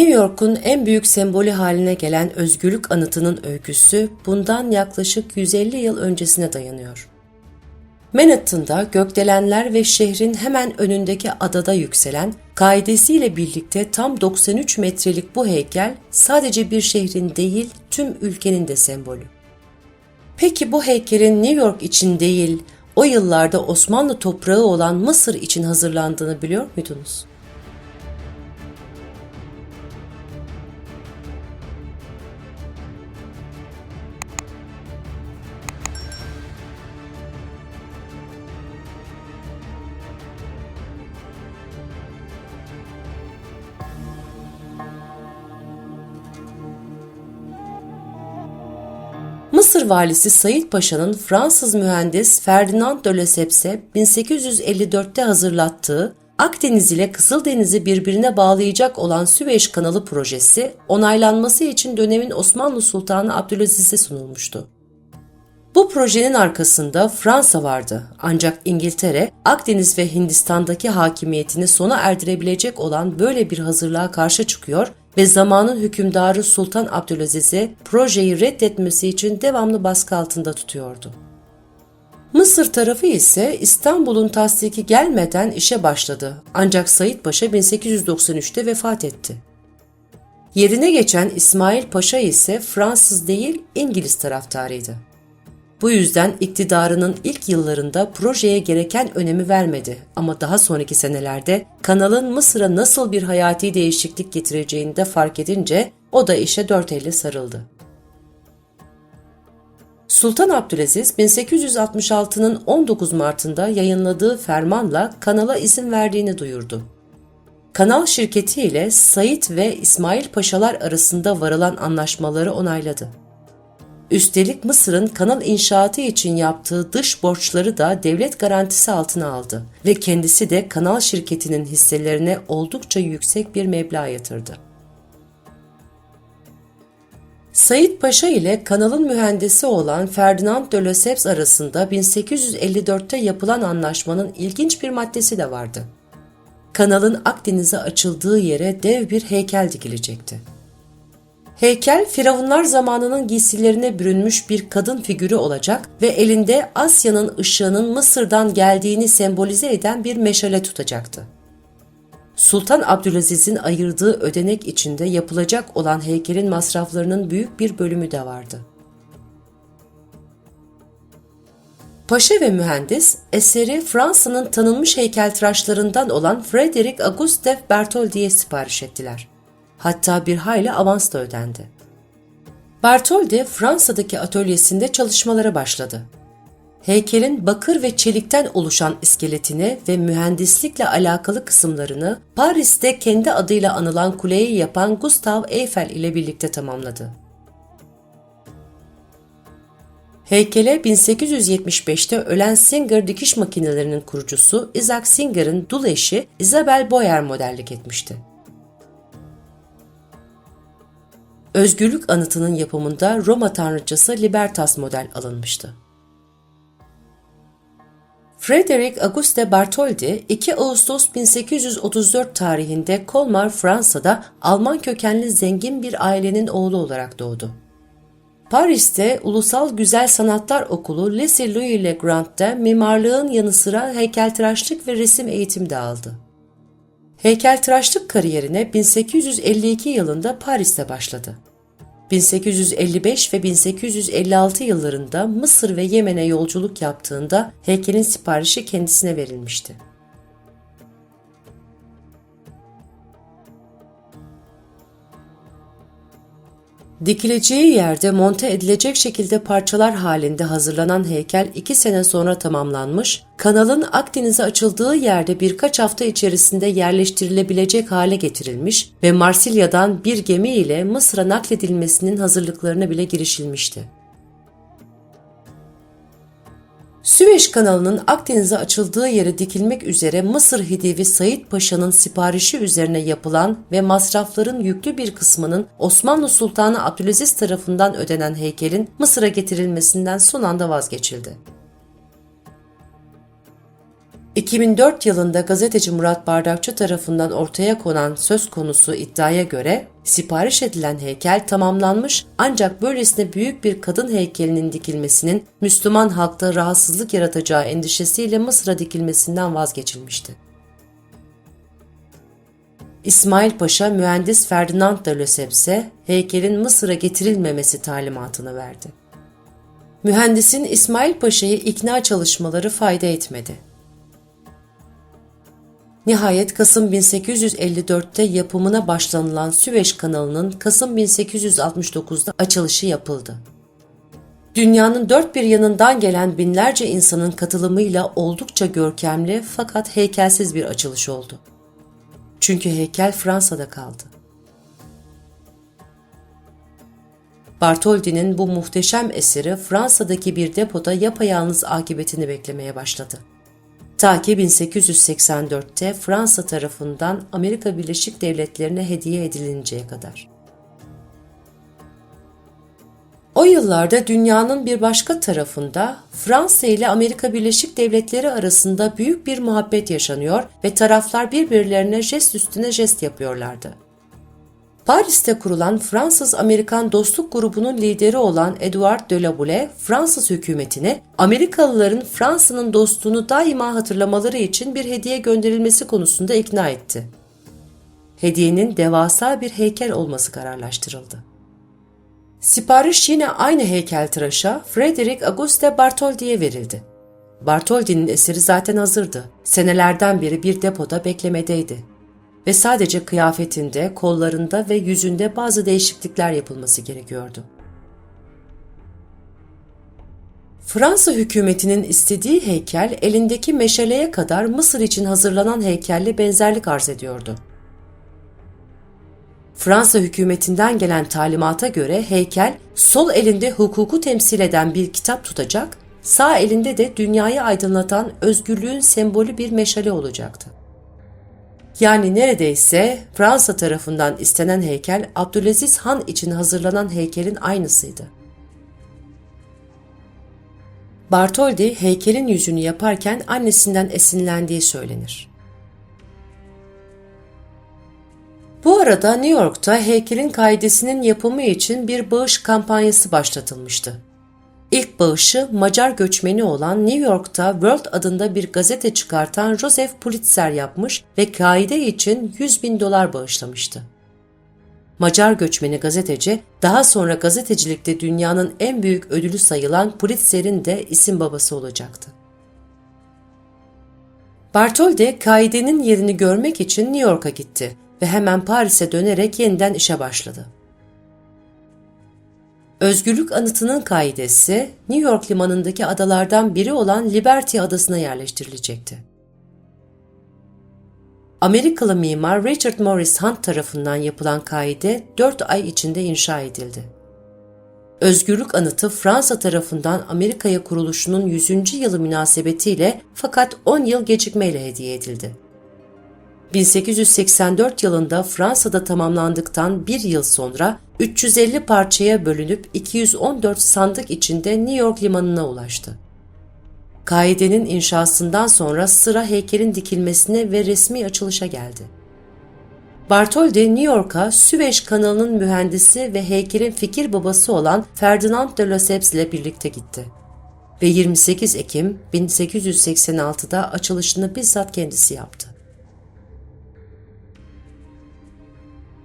New York'un en büyük sembolü haline gelen özgürlük anıtının öyküsü bundan yaklaşık 150 yıl öncesine dayanıyor. Manhattan'da gökdelenler ve şehrin hemen önündeki adada yükselen, kaidesiyle birlikte tam 93 metrelik bu heykel sadece bir şehrin değil tüm ülkenin de sembolü. Peki bu heykelin New York için değil, o yıllarda Osmanlı toprağı olan Mısır için hazırlandığını biliyor muydunuz? Valisi Said Paşa'nın Fransız mühendis Ferdinand de Lesseps'e 1854'te hazırlattığı Akdeniz ile Kızıldeniz'i birbirine bağlayacak olan Süveyş Kanalı projesi onaylanması için dönemin Osmanlı Sultanı Abdülaziz'e sunulmuştu. Bu projenin arkasında Fransa vardı ancak İngiltere, Akdeniz ve Hindistan'daki hakimiyetini sona erdirebilecek olan böyle bir hazırlığa karşı çıkıyor ve zamanın hükümdarı Sultan Abdülaziz'i projeyi reddetmesi için devamlı baskı altında tutuyordu. Mısır tarafı ise İstanbul'un tasdiki gelmeden işe başladı ancak Said Paşa 1893'te vefat etti. Yerine geçen İsmail Paşa ise Fransız değil İngiliz taraftarıydı. Bu yüzden iktidarının ilk yıllarında projeye gereken önemi vermedi ama daha sonraki senelerde kanalın Mısır'a nasıl bir hayati değişiklik getireceğini de fark edince o da işe dört elle sarıldı. Sultan Abdülaziz 1866'nın 19 Mart'ında yayınladığı fermanla kanala izin verdiğini duyurdu. Kanal şirketi ile Said ve İsmail Paşalar arasında varılan anlaşmaları onayladı. Üstelik Mısır'ın kanal inşaatı için yaptığı dış borçları da devlet garantisi altına aldı ve kendisi de kanal şirketinin hisselerine oldukça yüksek bir meblağ yatırdı. Said Paşa ile kanalın mühendisi olan Ferdinand de Lesseps arasında 1854'te yapılan anlaşmanın ilginç bir maddesi de vardı. Kanalın Akdeniz'e açıldığı yere dev bir heykel dikilecekti. Heykel firavunlar zamanının giysilerine bürünmüş bir kadın figürü olacak ve elinde Asya'nın ışığının Mısır'dan geldiğini sembolize eden bir meşale tutacaktı. Sultan Abdülaziz'in ayırdığı ödenek içinde yapılacak olan heykelin masraflarının büyük bir bölümü de vardı. Paşa ve mühendis eseri Fransa'nın tanınmış heykeltıraşlarından olan Frederic Auguste Bertholdi'ye sipariş ettiler hatta bir hayli avans da ödendi. Bertoldi Fransa'daki atölyesinde çalışmalara başladı. Heykelin bakır ve çelikten oluşan iskeletini ve mühendislikle alakalı kısımlarını Paris'te kendi adıyla anılan kuleyi yapan Gustave Eiffel ile birlikte tamamladı. Heykele 1875'te ölen Singer dikiş makinelerinin kurucusu Isaac Singer'ın dul eşi Isabel Boyer modellik etmişti. Özgürlük anıtının yapımında Roma tanrıçası Libertas model alınmıştı. Frederic Auguste Bartholdi 2 Ağustos 1834 tarihinde Colmar, Fransa'da Alman kökenli zengin bir ailenin oğlu olarak doğdu. Paris'te Ulusal Güzel Sanatlar Okulu Lycée Louis Le Grand'da mimarlığın yanı sıra heykeltıraşlık ve resim eğitimi de aldı. Heykeltıraşlık kariyerine 1852 yılında Paris'te başladı. 1855 ve 1856 yıllarında Mısır ve Yemen'e yolculuk yaptığında heykelin siparişi kendisine verilmişti. Dikileceği yerde monte edilecek şekilde parçalar halinde hazırlanan heykel iki sene sonra tamamlanmış, kanalın Akdeniz'e açıldığı yerde birkaç hafta içerisinde yerleştirilebilecek hale getirilmiş ve Marsilya'dan bir gemi ile Mısır'a nakledilmesinin hazırlıklarına bile girişilmişti. Süveyş kanalının Akdeniz'e açıldığı yere dikilmek üzere Mısır Hidivi Said Paşa'nın siparişi üzerine yapılan ve masrafların yüklü bir kısmının Osmanlı Sultanı Abdülaziz tarafından ödenen heykelin Mısır'a getirilmesinden son anda vazgeçildi. 2004 yılında gazeteci Murat Bardakçı tarafından ortaya konan söz konusu iddiaya göre sipariş edilen heykel tamamlanmış ancak böylesine büyük bir kadın heykelinin dikilmesinin Müslüman halkta rahatsızlık yaratacağı endişesiyle Mısır'a dikilmesinden vazgeçilmişti. İsmail Paşa mühendis Ferdinand de Lesseps heykelin Mısır'a getirilmemesi talimatını verdi. Mühendisin İsmail Paşa'yı ikna çalışmaları fayda etmedi. Nihayet Kasım 1854'te yapımına başlanılan Süveyş kanalının Kasım 1869'da açılışı yapıldı. Dünyanın dört bir yanından gelen binlerce insanın katılımıyla oldukça görkemli fakat heykelsiz bir açılış oldu. Çünkü heykel Fransa'da kaldı. Bartholdi'nin bu muhteşem eseri Fransa'daki bir depoda yapayalnız akıbetini beklemeye başladı. Ta ki 1884'te Fransa tarafından Amerika Birleşik Devletleri'ne hediye edilinceye kadar. O yıllarda dünyanın bir başka tarafında Fransa ile Amerika Birleşik Devletleri arasında büyük bir muhabbet yaşanıyor ve taraflar birbirlerine jest üstüne jest yapıyorlardı. Paris'te kurulan Fransız-Amerikan Dostluk Grubu'nun lideri olan Edouard de la Boule, Fransız hükümetine Amerikalıların Fransa'nın dostluğunu daima hatırlamaları için bir hediye gönderilmesi konusunda ikna etti. Hediyenin devasa bir heykel olması kararlaştırıldı. Sipariş yine aynı heykeltıraşa Frederick Auguste Bartholdi'ye verildi. Bartholdi'nin eseri zaten hazırdı. Senelerden beri bir depoda beklemedeydi ve sadece kıyafetinde, kollarında ve yüzünde bazı değişiklikler yapılması gerekiyordu. Fransa hükümetinin istediği heykel elindeki meşaleye kadar Mısır için hazırlanan heykelle benzerlik arz ediyordu. Fransa hükümetinden gelen talimata göre heykel sol elinde hukuku temsil eden bir kitap tutacak, sağ elinde de dünyayı aydınlatan özgürlüğün sembolü bir meşale olacaktı. Yani neredeyse Fransa tarafından istenen heykel Abdülaziz Han için hazırlanan heykelin aynısıydı. Bartholdi heykelin yüzünü yaparken annesinden esinlendiği söylenir. Bu arada New York'ta heykelin kaidesinin yapımı için bir bağış kampanyası başlatılmıştı. İlk bağışı Macar göçmeni olan New York'ta World adında bir gazete çıkartan Joseph Pulitzer yapmış ve kaide için 100 bin dolar bağışlamıştı. Macar göçmeni gazeteci, daha sonra gazetecilikte dünyanın en büyük ödülü sayılan Pulitzer'in de isim babası olacaktı. Bartholdi, kaidenin yerini görmek için New York'a gitti ve hemen Paris'e dönerek yeniden işe başladı. Özgürlük Anıtı'nın kaidesi New York limanındaki adalardan biri olan Liberty Adası'na yerleştirilecekti. Amerikalı mimar Richard Morris Hunt tarafından yapılan kaide 4 ay içinde inşa edildi. Özgürlük Anıtı Fransa tarafından Amerika'ya kuruluşunun 100. yılı münasebetiyle fakat 10 yıl gecikmeyle hediye edildi. 1884 yılında Fransa'da tamamlandıktan bir yıl sonra 350 parçaya bölünüp 214 sandık içinde New York limanına ulaştı. Kaidenin inşasından sonra sıra heykelin dikilmesine ve resmi açılışa geldi. Bartholdi New York'a Süveyş kanalının mühendisi ve heykelin fikir babası olan Ferdinand de Lesseps ile birlikte gitti. Ve 28 Ekim 1886'da açılışını bizzat kendisi yaptı.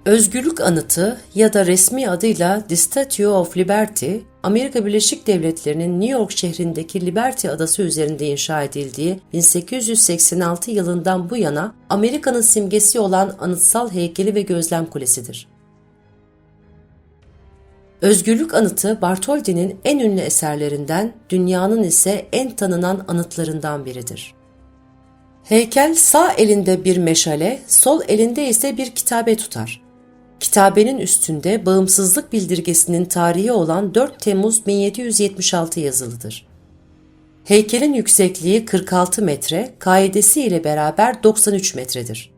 Özgürlük Anıtı ya da resmi adıyla The Statue of Liberty, Amerika Birleşik Devletleri'nin New York şehrindeki Liberty Adası üzerinde inşa edildiği 1886 yılından bu yana Amerika'nın simgesi olan anıtsal heykeli ve gözlem kulesidir. Özgürlük Anıtı Bartholdi'nin en ünlü eserlerinden, dünyanın ise en tanınan anıtlarından biridir. Heykel sağ elinde bir meşale, sol elinde ise bir kitabe tutar. Kitabenin üstünde bağımsızlık bildirgesinin tarihi olan 4 Temmuz 1776 yazılıdır. Heykelin yüksekliği 46 metre, kaidesi ile beraber 93 metredir.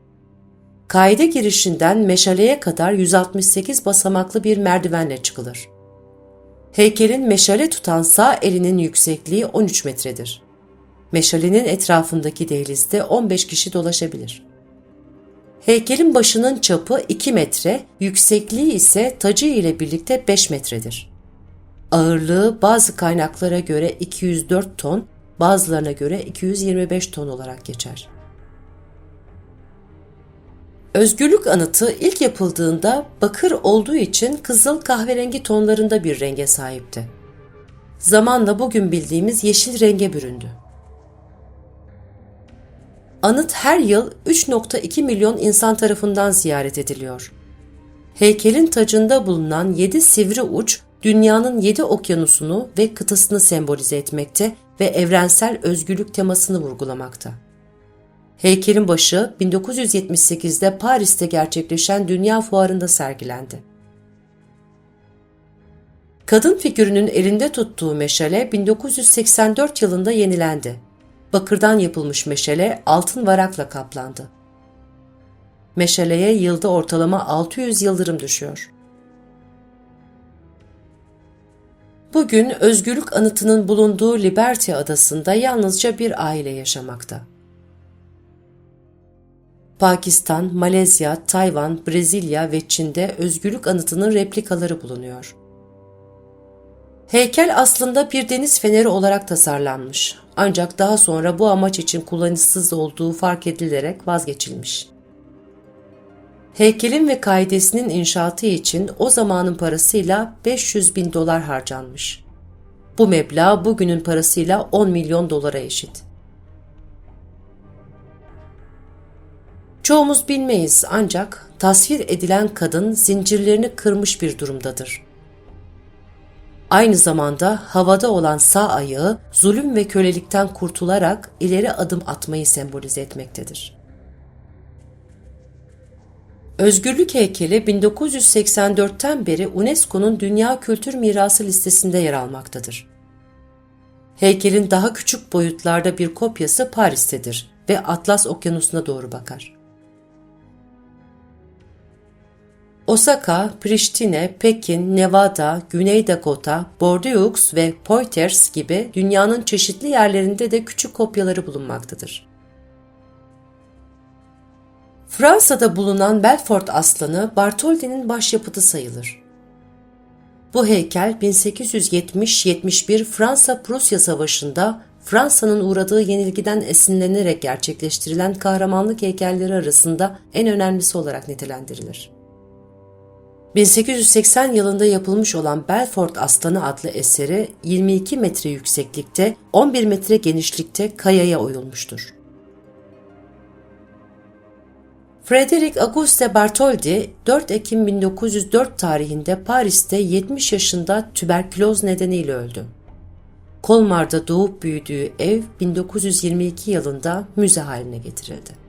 Kaide girişinden meşaleye kadar 168 basamaklı bir merdivenle çıkılır. Heykelin meşale tutan sağ elinin yüksekliği 13 metredir. Meşalenin etrafındaki dehlizde 15 kişi dolaşabilir. Heykelin başının çapı 2 metre, yüksekliği ise tacı ile birlikte 5 metredir. Ağırlığı bazı kaynaklara göre 204 ton, bazılarına göre 225 ton olarak geçer. Özgürlük anıtı ilk yapıldığında bakır olduğu için kızıl kahverengi tonlarında bir renge sahipti. Zamanla bugün bildiğimiz yeşil renge büründü. Anıt her yıl 3.2 milyon insan tarafından ziyaret ediliyor. Heykelin tacında bulunan 7 sivri uç dünyanın 7 okyanusunu ve kıtasını sembolize etmekte ve evrensel özgürlük temasını vurgulamakta. Heykelin başı 1978'de Paris'te gerçekleşen Dünya Fuarı'nda sergilendi. Kadın figürünün elinde tuttuğu meşale 1984 yılında yenilendi. Bakırdan yapılmış meşale altın varakla kaplandı. Meşaleye yılda ortalama 600 yıldırım düşüyor. Bugün özgürlük anıtının bulunduğu Liberty adasında yalnızca bir aile yaşamakta. Pakistan, Malezya, Tayvan, Brezilya ve Çin'de özgürlük anıtının replikaları bulunuyor. Heykel aslında bir deniz feneri olarak tasarlanmış. Ancak daha sonra bu amaç için kullanışsız olduğu fark edilerek vazgeçilmiş. Heykelin ve kaidesinin inşaatı için o zamanın parasıyla 500 bin dolar harcanmış. Bu meblağ bugünün parasıyla 10 milyon dolara eşit. Çoğumuz bilmeyiz ancak tasvir edilen kadın zincirlerini kırmış bir durumdadır. Aynı zamanda havada olan sağ ayağı zulüm ve kölelikten kurtularak ileri adım atmayı sembolize etmektedir. Özgürlük heykeli 1984'ten beri UNESCO'nun Dünya Kültür Mirası listesinde yer almaktadır. Heykelin daha küçük boyutlarda bir kopyası Paris'tedir ve Atlas Okyanusu'na doğru bakar. Osaka, Priştine, Pekin, Nevada, Güney Dakota, Bordeaux ve Poitiers gibi dünyanın çeşitli yerlerinde de küçük kopyaları bulunmaktadır. Fransa'da bulunan Belfort aslanı Bartholdi'nin başyapıtı sayılır. Bu heykel 1870-71 Fransa-Prusya Savaşı'nda Fransa'nın uğradığı yenilgiden esinlenerek gerçekleştirilen kahramanlık heykelleri arasında en önemlisi olarak nitelendirilir. 1880 yılında yapılmış olan Belfort Aslanı adlı eseri 22 metre yükseklikte, 11 metre genişlikte kayaya oyulmuştur. Frederick Auguste Bartholdi 4 Ekim 1904 tarihinde Paris'te 70 yaşında tüberküloz nedeniyle öldü. Kolmar'da doğup büyüdüğü ev 1922 yılında müze haline getirildi.